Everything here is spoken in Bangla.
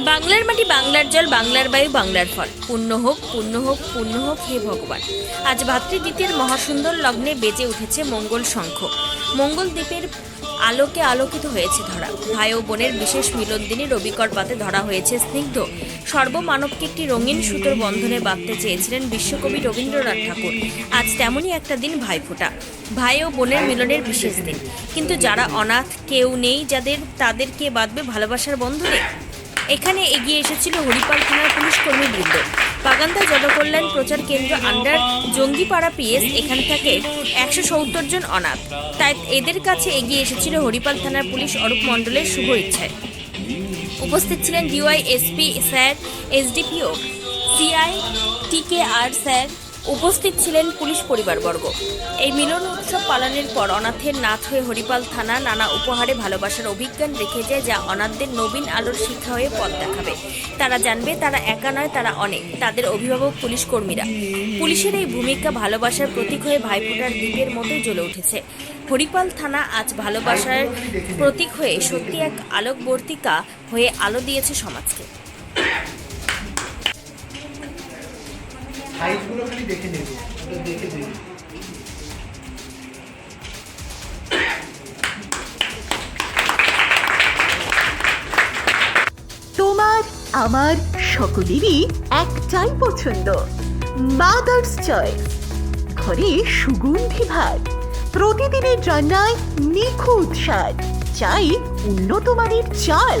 বাংলার মাটি বাংলার জল, বাংলার বায়ু, বাংলার ফল। পূর্ণ হোক পূর্ণ হোক পূর্ণ হোক, হে ভগবান। আজ ভাতৃদ্বিতীয়ের মহাসুন্দর লগ্নে বেজে উঠেছে মঙ্গল শঙ্খ। মঙ্গল দ্বীপের আলোকে আলোকিত হয়েছে ধরা। ভাই ও বোনের বিশেষ মিলন দিনে রবিকর পাতে ধরা হয়েছে স্নিগ্ধ। সর্বমানবকে একটি রঙিন সুতোর বন্ধনে বাঁধতে চেয়েছিলেন বিশ্বকবি রবীন্দ্রনাথ ঠাকুর। আজ তেমনই একটা দিন ভাইফোঁটা। ভাই ও বোনের মিলনের বিশেষ দিন। কিন্তু যারা অনাথ, কেউ নেই, যাদের, তাদেরকে বাঁধবে ভালোবাসার বন্ধনে? এখানে এগিয়ে এসেছিল হরিপাল থানার পুলিশ কর্মীবৃন্দ। বাগান্দা জনকল্যাণ প্রচার কেন্দ্র আন্ডার জঙ্গিপাড়া পিএস এখান থেকে একশো সত্তর জন অনাথ। তাই এদের কাছে এগিয়ে এসেছিল হরিপাল থানার পুলিশ অরূপ মণ্ডলের শুভ ইচ্ছায়। উপস্থিত ছিলেন DY SP sir, SDPO, CI TK আর স্যার উপস্থিত ছিলেন পুলিশ পরিবারবর্গ। এই মিলন উৎসব পালনের পর অনাথের নাথ হয়ে হরিপাল থানা নানা উপহারে ভালোবাসার অভিজ্ঞান রেখে যায় যা অনাথদের নবীন আলোর শিক্ষা হয়ে পথ দেখাবে। তারা জানবে তারা একা নয়, তারা অনেক। তাদের অভিভাবক পুলিশ কর্মীরা। পুলিশের এই ভূমিকা ভালোবাসার প্রতীক হয়ে ভাইফোঁটার দ্বীপের মতোই জ্বলে উঠেছে। হরিপাল থানা আজ ভালোবাসার প্রতীক হয়ে সত্যি এক আলোকবর্তিকা হয়ে আলো দিয়েছে সমাজকে। সাইজগুলো খালি দেখে নেবে, ওটা দেখে দেবে। তোমার, আমার সকলেরই একটাই পছন্দ মাদার্স চয়েস ঘরে সুগন্ধি ভাত প্রতিদিনের রান্নায় নিখুঁত স্বাদ, চাই উন্নত মানের চাল।